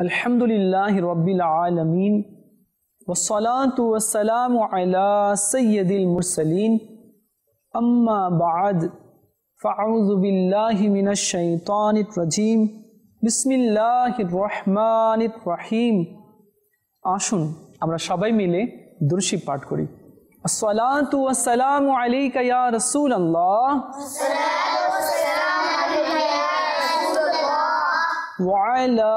الحمد لله رب العالمين والصلاة والسلام على سيد المرسلين أما بعد فأعوذ بالله من الشيطان الرجيم بسم الله الرحمن الرحيم আসুন আমরা সবাই মিলে দুরশি পাঠ করি আসসালাতু ওয়াসসালামু আলাইকা ইয়া রাসূলুল্লাহ وعلى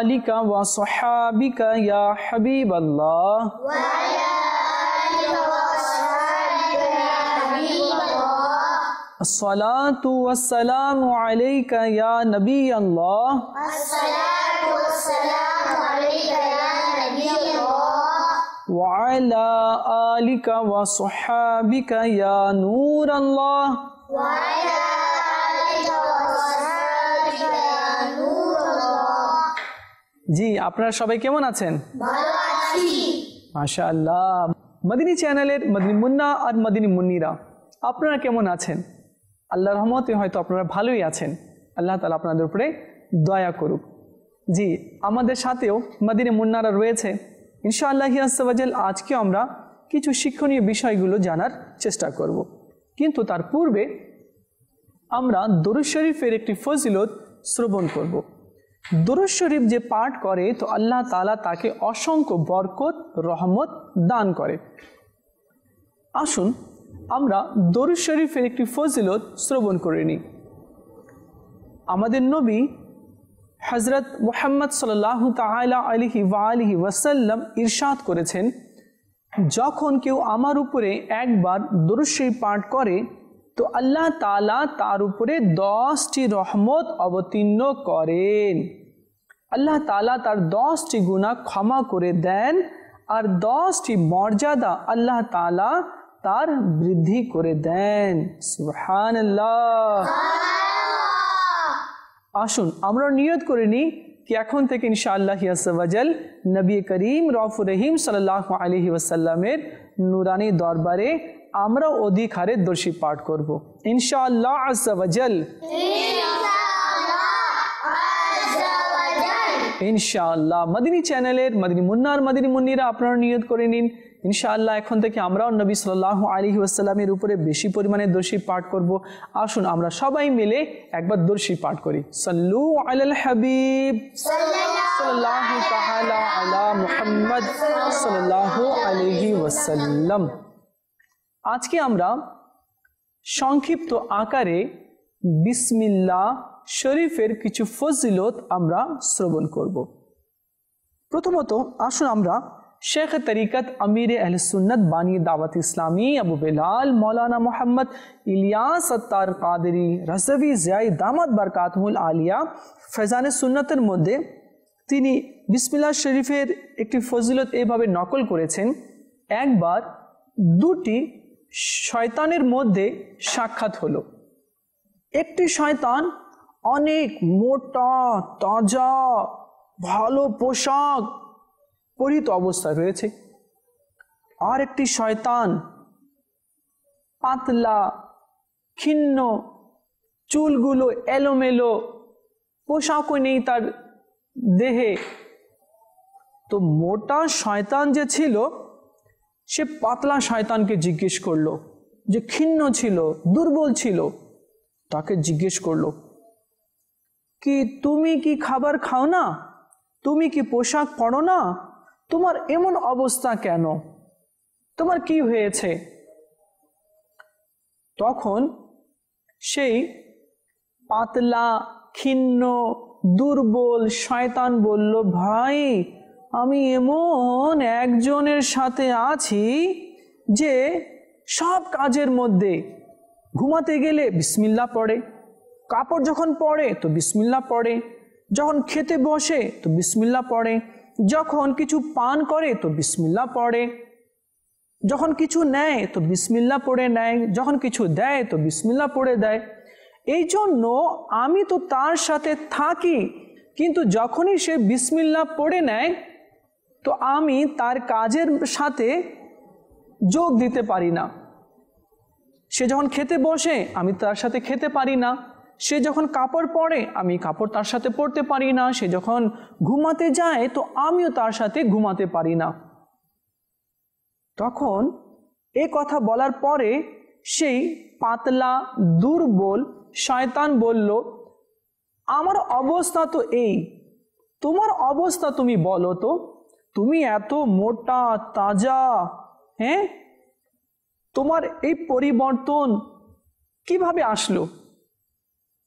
آلك وصحابك يا حبيب الله. وعلى آلك وصحابك يا حبيب الله. الصلاة والسلام عليك يا نبي الله. الصلاة والسلام عليك يا نبي الله. وعلى آلك وصحابك يا نور الله. وعلى জি আপনারা সবাই কেমন আছেন? মাশা আল্লাহ মদিনী চ্যানেলের মদিনী মুন্না আর মদিনী মুন্নিরা আপনারা কেমন আছেন? আল্লাহ রহমতে হয়তো আপনারা ভালোই আছেন। আল্লাহ তালা আপনাদের উপরে দয়া করুক। জি আমাদের সাথেও মদিনী মুন্নারা রয়েছে। ইনশাআল্লাহ আসাল আজকে আমরা কিছু শিক্ষণীয় বিষয়গুলো জানার চেষ্টা করব। কিন্তু তার পূর্বে আমরা দরুদ শরীফের একটি ফজিলত শ্রবণ করব। দরুদ শরীফ যে পাঠ করে, তো আল্লাহ তালা তাকে অসংখ্য বরকত, রহমত দান করে। আসুন, আমরা দরুদ শরীফের একটি ফজিলত শ্রবণ করে নিই। আমাদের নবী হজরত মোহাম্মদ সাল্লাহ তালা আলিহি ওয়ালিহি ওয়াসাল্লাম ইরশাদ করেছেন, যখন কেউ আমার উপরে একবার দরুদ পাঠ করে তো আল্লাহ তালা তার উপরে দশটি রহমত অবতীর্ণ করেন আল্লাহ তালা তার দশটি গুণা ক্ষমা করে দেন আর দশটি মর্যাদা আল্লাহ তালা তার বৃদ্ধি করে দেন সুহান আসুন আমরা নিয়ত করে নিই কি এখন থেকে ইনশাআল্লাহ ইয়াসাল নবী করিম রফুর রহিম সাল্লাহ আলহি ওয়াসাল্লামের নুরানি দরবারে আমরা অধিক হারে পাঠ করব। ইনশাআল্লাহ আসাল ইনশাআল্লাহ। মদিনী চ্যানেলের, মদিনী মুন্নার, মদিনী মুন্নিরা আপনারা নিয়ত করে নিন। ইনশাআল্লাহ এখন থেকে আমরাও নবী সাল্লাহ আলী আসসালামের উপরে বেশি পরিমাণে দর্শী পাঠ করব। আসুন আমরা সবাই মিলে একবার দর্শী পাঠ করি। সাল্লু আলাল হাবিব। তাআলা আলা মুহাম্মদ সাল্লাল্লাহু আলাইহি ওয়াসাল্লাম। আজকে আমরা সংক্ষিপ্ত আকারে বিসমিল্লা শরীফের কিছু ফজিলত আমরা শ্রবণ করব। প্রথমত আসুন আমরা শেখ তরিকত আমির আহসুন্নত বানী দাওয়াত ইসলামী আবু বেলাল, মৌলানা মোহাম্মদ ইলিয়াস আত্তার কাদরি রসবি জিয়াই দামাত বরকাতমুল আলিয়া ফেজান সুন্নতের মধ্যে তিনি বিসমিল্লা শরীফের একটি ফজিলত এভাবে নকল করেছেন। একবার দুটি শয়তানের মধ্যে সাক্ষাৎ হলো। একটি শয়তান অনেক মোটা, তাজা, ভালো পোশাক পরিত অবস্থায় রয়েছে। আর একটি শয়তান পাতলা, ক্ষীণ, চুলগুলো এলোমেলো, পোশাকও নেই তার দেহে। তো মোটা শয়তান যে ছিল সে পাতলা শয়তানকে জিজ্ঞেস করল যে ক্ষীণ ছিল, দুর্বল ছিল। তাকে জিজ্ঞেস করল, কি তুমি কি খাবার খাও না? তুমি কি পোশাক পরো না? তোমার এমন অবস্থা কেন? তোমার কি হয়েছে? তখন সেই পাতলা, ক্ষীণ, দুর্বল শয়তান বলল, ভাই আমি এমন একজনের সাথে আছি যে সব কাজের মধ্যে ঘুমাতে গেলে বিসমিল্লা পড়ে, কাপড় যখন পড়ে তো বিসমিল্লা পড়ে, যখন খেতে বসে তো বিসমিল্লা পড়ে, যখন কিছু পান করে তো বিসমিল্লা পড়ে, যখন কিছু নেয় তো বিসমিল্লা পড়ে নেয়, যখন কিছু দেয় তো বিসমিল্লা পড়ে দেয়। এই জন্য আমি তো তার সাথে থাকি, কিন্তু যখনই সে বিসমিল্লা পড়ে নেয় তো আমি তার কাজের সাথে যোগ দিতে পারি না। সে যখন খেতে বসে, আমি তার সাথে খেতে পারি না। সে যখন কাপড় পরে, আমি কাপড় তার সাথে পরতে পারি না। সে যখন ঘুমাতে যায়, তো আমিও তার সাথে ঘুমাতে পারি না। তখন এ কথা বলার পরে সেই পাতলা, দুর্বল শয়তান বলল, আমার অবস্থা তো এই। তোমার অবস্থা তুমি বলো তো। তুমি এত মোটা, তাজা হ্যাঁ? তোমার এই পরিবর্তন কীভাবে আসলো?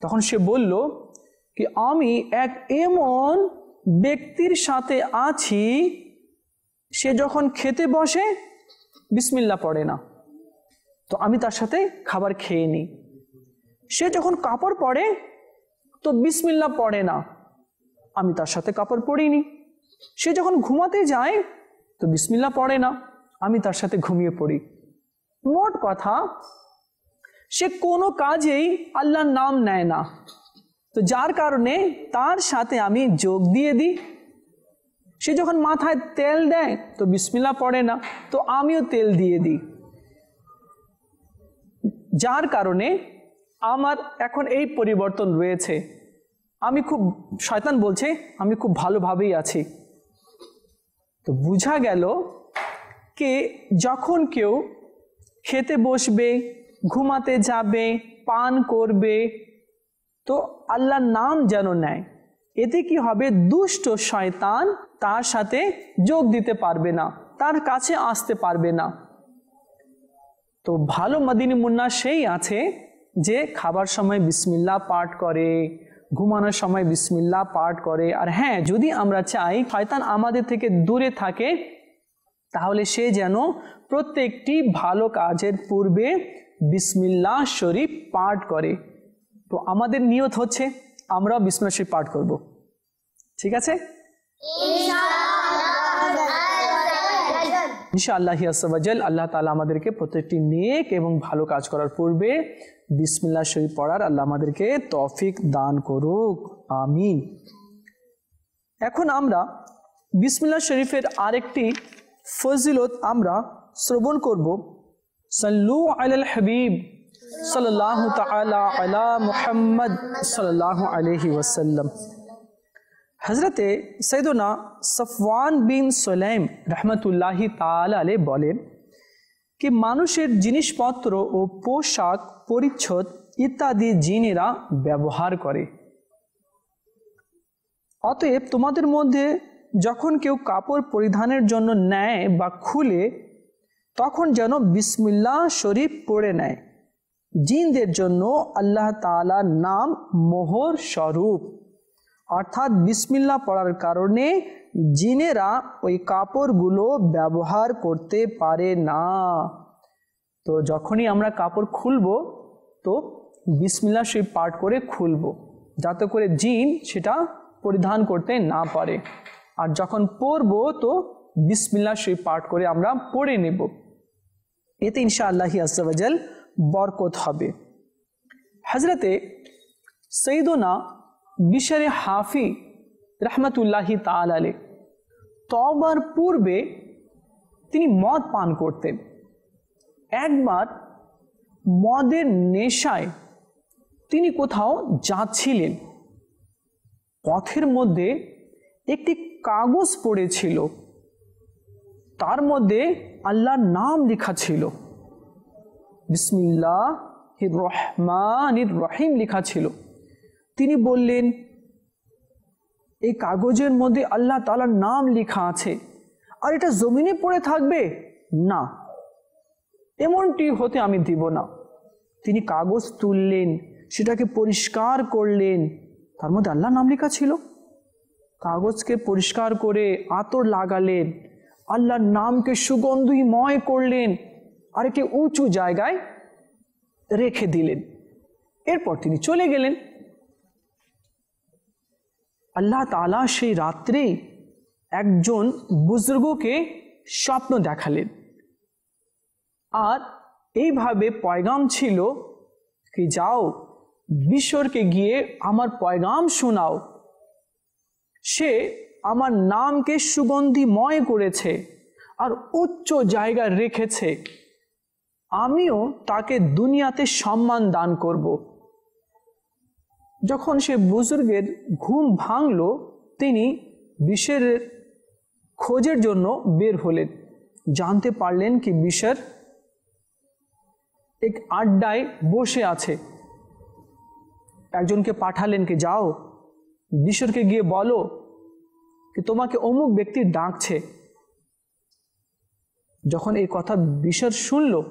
তখন সে বলল কি, আমি এক এমন ব্যক্তির সাথে আছি, সে যখন খেতে বসে, বিসমিল্লা পড়ে না। তো আমি তার সাথে খাবার খেয়ে নিই। সে যখন কাপড় পরে তো বিসমিল্লা পড়ে না। আমি তার সাথে কাপড় পরিনি সে যখন ঘুমাতে যায়, তো বিসমিল্লা পড়ে না। আমি তার সাথে ঘুমিয়ে পড়ি। মোট কথা, সে কোনো কাজেই আল্লাহর নাম নেয় না। তো যার কারণে তার সাথে আমি যোগ দিয়ে দিই। সে যখন মাথায় তেল দেয়, তো বিসমিল্লা পড়ে না। তো আমিও তেল দিয়ে দিই। যার কারণে আমার এখন এই পরিবর্তন রয়েছে। আমি খুব, শয়তান বলছে, আমি খুব ভালোভাবেই আছি। তো বোঝা গেল কে যখন কেউ খেতে বসবে, ঘুমাতে যাবে, পান করবে, তো আল্লাহর নাম যেন নেয়। এতে কি হবে? দুষ্ট শয়তান তার সাথে যোগ দিতে পারবে না, তার কাছে আসতে পারবে না। তো ভালো মদিনী মুন্না সেই আছে যে খাবার সময় বিসমিল্লা পাঠ করে ঘুমানোর সময় বিসমিল্লা পাঠ করে। আর হ্যাঁ যদি আমরা চাই শয়তান আমাদের থেকে দূরে থাকে, তাহলে সে যেন প্রত্যেকটি ভালো কাজের পূর্বে বিসমিল্লা শরীফ পাঠ করে। তো আমাদের নিয়ত হচ্ছে আমরা বিসমিল্লা শরীফ পাঠ করব। ঠিক আছে? আসাবাজাল আল্লাহ তালা আমাদেরকে প্রত্যেকটি নেক এবং ভালো কাজ করার পূর্বে বিসমিল্লা শরীফ পড়ার আল্লাহ আমাদেরকে তফিক দান করুক, আমিন। এখন আমরা বিসমিল্লা শরীফের আরেকটি ফজিলত আমরা শ্রবণ করব। সাল্লু আলাল হাবিব সাল্লাহ তালা আলা মুহাম্মদ সাল্লাহ আলহি ওয়াসাল্লাম। হজরতে সৈদনা সফওয়ান বিন সোলাইম রহমতুল্লাহি তালে বলেন কি মানুষের জিনিসপত্র ও পোশাক পরিচ্ছদ ইত্যাদি জিনেরা ব্যবহার করে। অতএব তোমাদের মধ্যে যখন কেউ কাপড় পরিধানের জন্য নেয় বা খুলে, তখন যেন বিসমিল্লা শরীফ পড়ে নেয়। জিনদের জন্য আল্লাহ তালার নাম মোহর স্বরূপ। অর্থাৎ বিসমিল্লা পড়ার কারণে জিনেরা ওই কাপড়গুলো ব্যবহার করতে পারে না। তো যখনই আমরা কাপড় খুলব, তো বিসমিল্লা শরীফ পাঠ করে খুলব, যাতে করে জিন সেটা পরিধান করতে না পারে। আর যখন পরব তো বিসমিল্লা শরীফ পাঠ করে আমরা পড়ে নেব। এতে ইনশা আল্লাহি আসাল বরকত হবে। হজরতে সৈদনা বিশারে হাফি রহমতুল্লাহি তালে তবার পূর্বে তিনি মদ পান করতেন। একবার মদের নেশায় তিনি কোথাও যাচ্ছিলেন। পথের মধ্যে একটি কাগজ পড়েছিল। তার মধ্যে আল্লাহর নাম লেখা ছিল। বিসমিল্লাহ রহমান রহিম লেখা ছিল। তিনি বললেন, এই কাগজের মধ্যে আল্লাহ তালার নাম লেখা আছে। আর এটা জমিনে পড়ে থাকবে? না। এমনটি হতে আমি দিব না। তিনি কাগজ তুললেন, সেটাকে পরিষ্কার করলেন। তার মধ্যে আল্লাহ নাম লেখা ছিল। কাগজকে পরিষ্কার করে আতর লাগালেন। আল্লাহর নামকে সুগন্ধিময় করলেন। আর একে উঁচু জায়গায় রেখে দিলেন। এরপর তিনি চলে গেলেন। আল্লাহ তালা সেই রাত্রে একজন বুজুর্গকে স্বপ্ন দেখালেন। আর এইভাবে পয়গাম ছিল কি যাও বিশ্বরকে গিয়ে আমার পয়গাম শোনাও। সে আমার নামকে সুগন্ধিময় করেছে আর উচ্চ জায়গা রেখেছে। আমিও তাকে দুনিয়াতে সম্মান দান করব। যখন সে বুজুর্গের ঘুম ভাঙল, তিনি বিষের খোঁজের জন্য বের হলেন। জানতে পারলেন কি বিষের এক আড্ডায় বসে আছে। একজনকে পাঠালেন কি, যাও। বিশ্বরকে গিয়ে বলো কি, তোমাকে অমুক ব্যক্তি ডাকছে। যখন এই কথা বিশ্বর শুনল,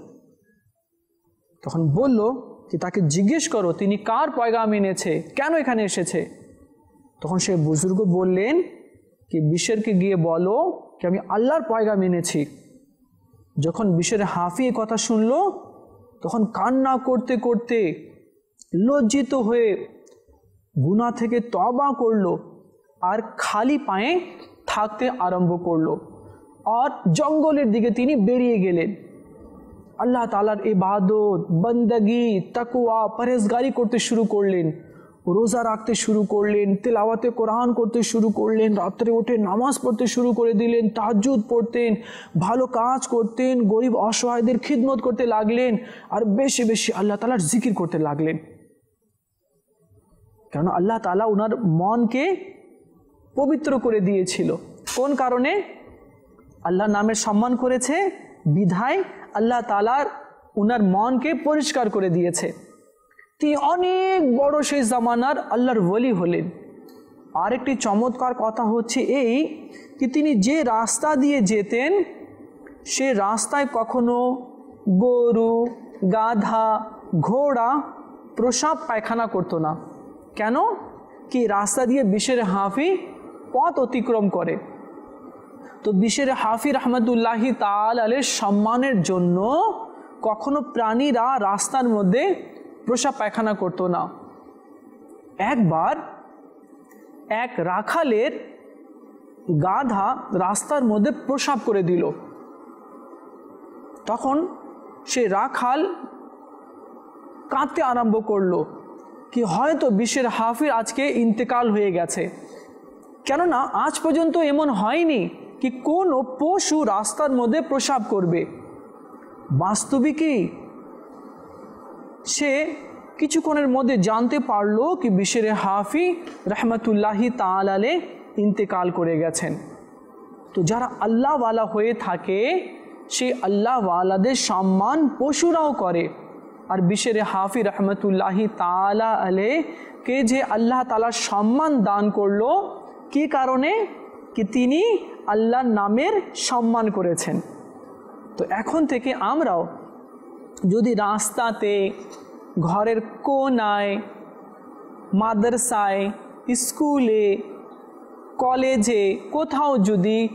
তখন বলল যে তাকে জিজ্ঞেস করো, তিনি কার পয়গাম এনেছে? কেন এখানে এসেছে? তখন সে বুজুর্গ বললেন, কি বিশ্বরকে গিয়ে বলো কি আমি আল্লাহর পয়গাম এনেছি। যখন বিশ্বের হাফি কথা শুনলো, তখন কান্না করতে করতে লজ্জিত হয়ে গুনা থেকে তবা করল আর খালি পায়ে থাকতে আরম্ভ করল। আর জঙ্গলের দিকে তিনি বেরিয়ে গেলেন। আল্লাহ তালার ইবাদত, বন্দগি তাকুয়া পরেজগারি করতে শুরু করলেন। রোজা রাখতে শুরু করলেন, তেলাওয়াতে কোরআন করতে শুরু করলেন, রাত্রে উঠে নামাজ পড়তে শুরু করে দিলেন তাহাজুদ পড়তেন, ভালো কাজ করতেন, গরিব অসহায়দের খিদমত করতে লাগলেন, আর বেশি বেশি আল্লাহ তালার জিকির করতে লাগলেন। কেন আল্লাহ তালা ওনার মনকে পবিত্র করে দিয়েছিল। কোন কারণে? আল্লাহ নামের সম্মান করেছে বিধায় আল্লাহ তালার উনার মনকে পরিষ্কার করে দিয়েছে। তিনি অনেক বড় সেই জামানার আল্লাহর বলি হলেন। আরেকটি চমৎকার কথা হচ্ছে এই কি তিনি যে রাস্তা দিয়ে যেতেন, সে রাস্তায় কখনো গরু, গাধা, ঘোড়া, প্রসাব পায়খানা করতো না। কেন? কি রাস্তা দিয়ে বিশের হাফি পথ অতিক্রম করে। তো বিশের হাফি রহমতুল্লাহি তাল আলের সম্মানের জন্য কখনো প্রাণীরা রাস্তার মধ্যে প্রসাব পায়খানা করতো না। একবার এক রাখালের গাধা রাস্তার মধ্যে প্রসাব করে দিল। তখন সে রাখাল কাঁদতে আরম্ভ করল কি হয়তো বিশ্বের হাফির আজকে ইন্তেকাল হয়ে গেছে। কেননা আজ পর্যন্ত এমন হয়নি। কি কোনো পশু রাস্তার মধ্যে প্রসাব করবে? বাস্তবিকই সে কিছুক্ষণের মধ্যে জানতে পারল কি বিশ্বের হাফি রহমতুল্লাহি তালালে ইন্তেকাল করে গেছেন। তো যারা আল্লাহওয়ালা হয়ে থাকে, সেই আল্লাহওয়ালাদের সম্মান পশুরাও করে। আর বিশ্বের হাফি রহমতুল্লাহি তালা আলে কে যে আল্লাহ তালার সম্মান দান করল, কি কারণে? কি তিনি আল্লাহর নামের সম্মান করেছেন। তো এখন থেকে আমরাও যদি রাস্তাতে, ঘরের কোনায়, মাদ্রাসায়, স্কুলে, কলেজে কোথাও যদি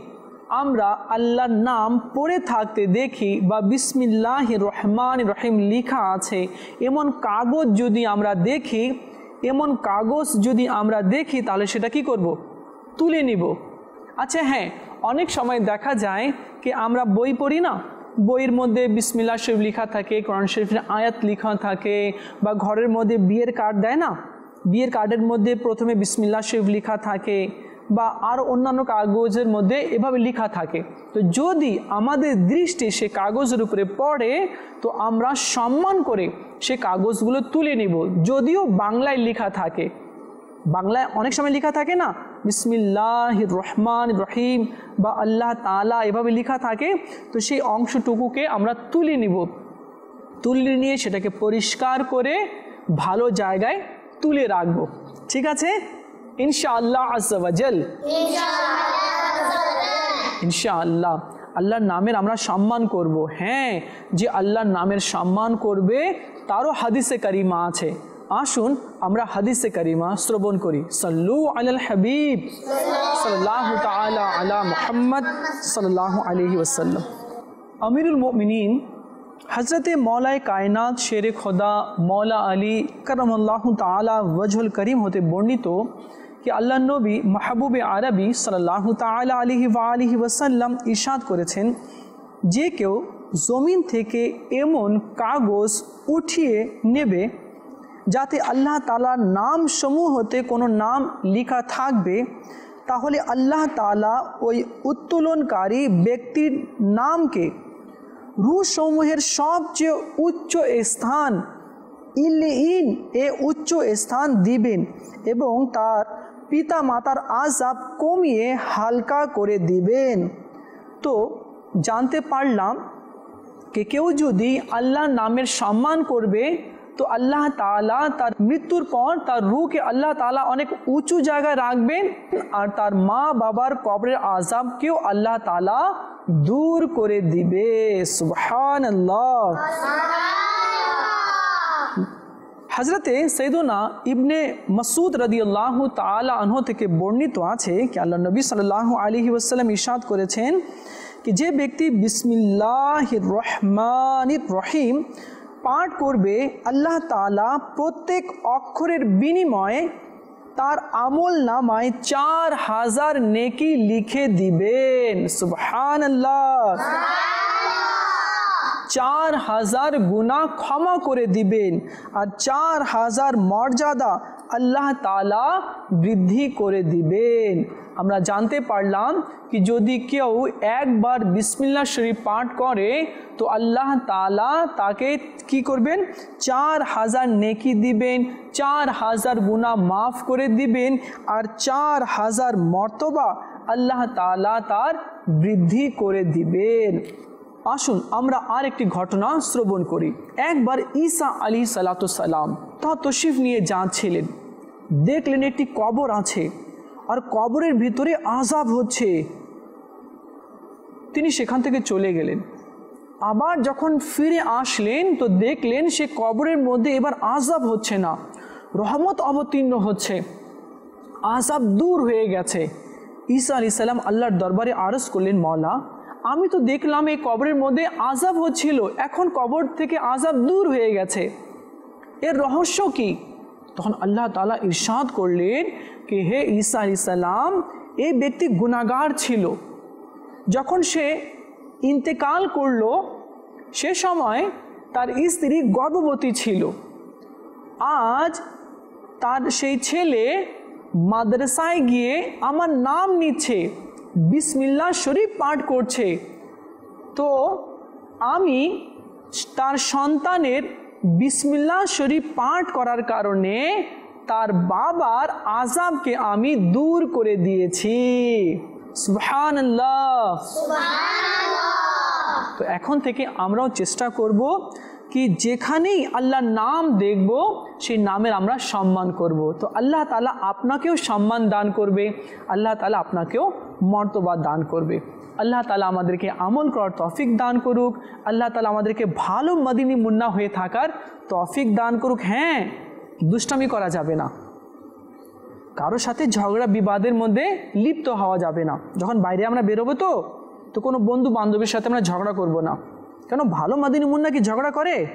আমরা আল্লাহর নাম পড়ে থাকতে দেখি বা বিসমিল্লাহ রহমান রহিম লিখা আছে, এমন কাগজ যদি আমরা দেখি, এমন কাগজ যদি আমরা দেখি, তাহলে সেটা কি করব? তুলে নিব। আচ্ছা হ্যাঁ অনেক সময় দেখা যায় কি আমরা বই পড়ি না, বইয়ের মধ্যে বিসমিল্লা শরীফ লেখা থাকে, কোরআন শরীফের আয়াত লেখা থাকে বা ঘরের মধ্যে বিয়ের কার্ড দেয় না, বিয়ের কার্ডের মধ্যে প্রথমে বিসমিল্লা শরীফ লেখা থাকে বা আর অন্যান্য কাগজের মধ্যে এভাবে লেখা থাকে। তো যদি আমাদের দৃষ্টি সে কাগজের উপরে পড়ে, তো আমরা সম্মান করে সে কাগজগুলো তুলে নিব। যদিও বাংলায় লেখা থাকে, বাংলায় অনেক সময় লেখা থাকে না বিসমিল্লাহ রহমান রহিম। বা আল্লাহ তালা এভাবে লেখা থাকে, তো সেই অংশটুকুকে আমরা তুলে নিব। তুলে নিয়ে সেটাকে পরিষ্কার করে ভালো জায়গায় তুলে রাখব। ঠিক আছে? ইনশাআল্লাহ আজাল ইনশাআল্লাহ। আল্লাহর নামের আমরা সম্মান করব। হ্যাঁ যে আল্লাহর নামের সম্মান করবে, তারও হাদিসে কারিমা আছে। আসুন আমরা হাদিসে কারিমা শ্রবণ করি সাল্লু আলাল হাবিব সাল্লাহ তালা আলা মোহাম্মদ সাল্লাহ আলহি ওসাল্লাম আমিরুল মিনীন হজরত মৌলায় কায়নাত শের খোদা মৌলা আলী করমল্লাহ তালা ওয়াজহুল করিম হতে বর্ণিত কি আল্লাহ নবী মাহবুব আরবি সাল্লাহ তালা আলহি আলহি ওয়াসাল্লাম ইরশাদ করেছেন যে কেউ জমিন থেকে এমন কাগজ উঠিয়ে নেবে যাতে আল্লাহ তালার নাম সমূহতে কোনো নাম লেখা থাকবে, তাহলে আল্লাহ তালা ওই উত্তোলনকারী ব্যক্তির নামকে রুসমূহের সবচেয়ে উচ্চ স্থান ইল্লিইন এ উচ্চ স্থান দিবেন এবং তার পিতা মাতার আজাব কমিয়ে হালকা করে দিবেন। তো জানতে পারলাম কে কেউ যদি আল্লাহ নামের সম্মান করবে তো আল্লাহ তালা তার মৃত্যুর পর তার রুকে আল্লাহ তালা অনেক উঁচু জায়গায় রাখবেন আর তার মা বাবার কবরের আজাবকেও আল্লাহ তালা দূর করে দিবে। সুবহান আল্লাহ হজরতে সৈদুনা ইবনে মসুদ রদি আল্লাহ তালা আনহ থেকে বর্ণিত আছে কি আল্লাহ নবী সাল্লাহ আলী ওসাল্লাম ইশাদ করেছেন কি যে ব্যক্তি বিসমিল্লাহ রহমান রহিম পাঠ করবে আল্লাহ তালা প্রত্যেক অক্ষরের বিনিময়ে তার আমল নামায় চার হাজার নেকি লিখে দিবেন। সুবহান আল্লাহ চার হাজার গুণা ক্ষমা করে দিবেন আর চার হাজার মর্যাদা আল্লাহ তালা বৃদ্ধি করে দিবেন। আমরা জানতে পারলাম কি যদি কেউ একবার বিসমিল্লা শরীফ পাঠ করে, তো আল্লাহ তালা তাকে কি করবেন? চার হাজার নেকি দিবেন, চার হাজার গুণা মাফ করে দিবেন, আর চার হাজার মর্তবা আল্লাহ তালা তার বৃদ্ধি করে দিবেন। আসুন আমরা আর একটি ঘটনা শ্রবণ করি। একবার ঈসা আলী সালাতাম তা তশিফ নিয়ে যাচ্ছিলেন। দেখলেন একটি কবর আছে। আর কবরের ভিতরে আজাব হচ্ছে। তিনি সেখান থেকে চলে গেলেন। আবার যখন ফিরে আসলেন, তো দেখলেন সে কবরের মধ্যে এবার আজাব হচ্ছে না, রহমত অবতীর্ণ হচ্ছে। আজাব দূর হয়ে গেছে। ঈসা আলি সাল্লাম আল্লাহর দরবারে আরজ করলেন মৌলা আমি তো দেখলাম এই কবরের মধ্যে আজাব হচ্ছিল, এখন কবর থেকে আজাব দূর হয়ে গেছে। এর রহস্য কি? তখন আল্লাহ তালা ইরশাদ করলেন কি, হে ঈসা আলি সাল্লাম এই ব্যক্তি গুণাগার ছিল। যখন সে ইন্তেকাল করল, সে সময় তার স্ত্রী গর্ভবতী ছিল। আজ তার সেই ছেলে মাদ্রাসায় গিয়ে আমার নাম নিচ্ছে বিসমিল্লা শরীফ পাঠ করছে। তো আমি তার সন্তানের বিসমিল্লা শরীফ পাঠ করার কারণে তার বাবার আজাবকে আমি দূর করে দিয়েছি। তো এখন থেকে আমরাও চেষ্টা করব কি যেখানেই আল্লাহর নাম দেখব সেই নামের আমরা সম্মান করব। তো আল্লাহ তালা আপনাকেও সম্মান দান করবে আল্লাহ তালা আপনাকেও মর্তবা দান করবে। আল্লাহ তালা আমাদেরকে আমল করার তফিক দান করুক। আল্লাহ তালা আমাদেরকে ভালো মদিনী মুন্না হয়ে থাকার তফিক দান করুক। হ্যাঁ দুষ্টামি করা যাবে না। কারোর সাথে ঝগড়া, বিবাদের মধ্যে লিপ্ত হওয়া যাবে না। যখন বাইরে আমরা বেরোবো তো তো কোনো বন্ধু বান্ধবীর সাথে আমরা ঝগড়া করব না। কেন, ভালো মাদিনী মুন্না কি ঝগড়া করে?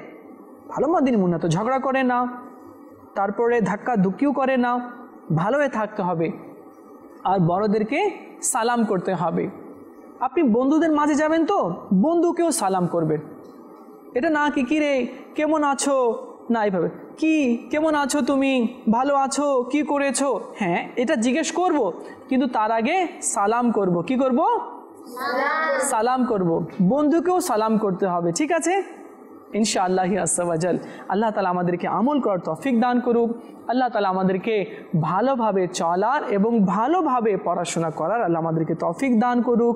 ভালো মাদিনী মুন্না তো ঝগড়া করে না। তারপরে ধাক্কা ধুকিও করে না। ভালো থাকতে হবে। আর বড়দেরকে সালাম করতে হবে। আপনি বন্ধুদের মাঝে যাবেন তো বন্ধুকেও সালাম করবেন। এটা না কি কি রে কেমন আছো? না এইভাবে কি কেমন আছো তুমি? ভালো আছো? কি করেছ? হ্যাঁ এটা জিজ্ঞেস করব কিন্তু তার আগে সালাম করব। কি করব? সালাম করব। বন্ধুকেও সালাম করতে হবে ঠিক আছে? ইনশাআল্লাহ আসাল আল্লাহ তালা আমাদেরকে আমল করার তফিক দান করুক আল্লাহ তালা আমাদেরকে ভালোভাবে চলার এবং ভালোভাবে পড়াশোনা করার আল্লাহ আমাদেরকে তফিক দান করুক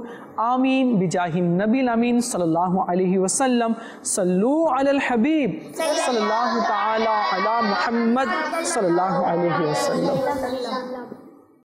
আমিন বিজাহিন নবীল আমিন সাল্লাহ আলহি ওসাল্লাম সাল্লু আল হাবিব সাল্লাহ তালা আলা মুহাম্মদ সাল্লাহ আলহি ওসাল্লাম